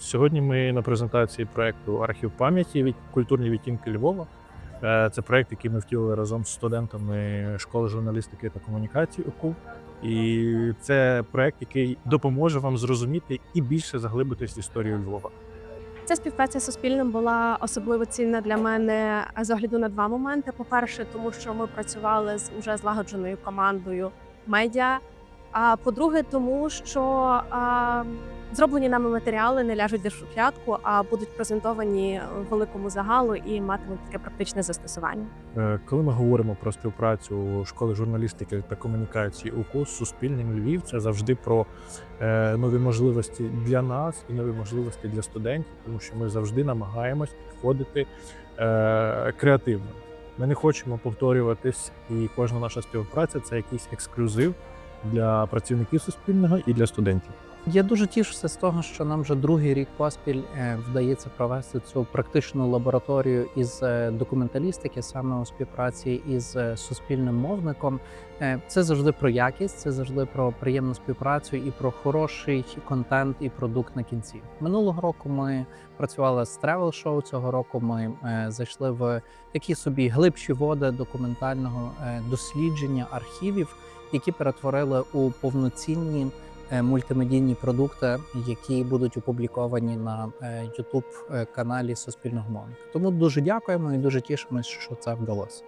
Сьогодні ми на презентації проекту Архів пам'яті культурні відтінки Львова. Е, Це проект, який ми втілили разом з студентами школи журналістики та комунікації УКУ. І це проект, який допоможе вам зрозуміти і більше заглибитись в історію Львова. Ця співпраця з Суспільним була особливо цінна для мене з огляду на два моменти. По-перше, тому що ми працювали з уже злагодженою командою медіа. А по-друге, тому що зроблені нами матеріали не ляжуть до шухлядку, а будуть презентовані великому загалу і матимуть таке практичне застосування. Е, Коли ми говоримо про співпрацю школи журналістики та комунікації УКУ з Суспільним Львів, це завжди про е, нові можливості для нас і нові можливості для студентів, тому що ми завжди намагаємось підходити е, креативно. Ми не хочемо повторюватись, і кожна наша співпраця це якийсь ексклюзив для працівників суспільного і для студентів. Я дуже тішуся з того, що нам вже другий рік поспіль е, вдається провести цю практичну лабораторію із е, документалістики, саме у співпраці із е, суспільним мовником. Це завжди про якість, це завжди про приємну співпрацю і про хороший контент і продукт на кінці. Минулого року ми працювали з тревел шоу. Цього року ми зайшли в такі собі глибші води документального дослідження архівів, які перетворили у повноцінні мультимедійні продукти, які будуть опубліковані на youtube каналі Суспільного мовника. Тому дуже дякуємо і дуже тішимося, що це вдалося.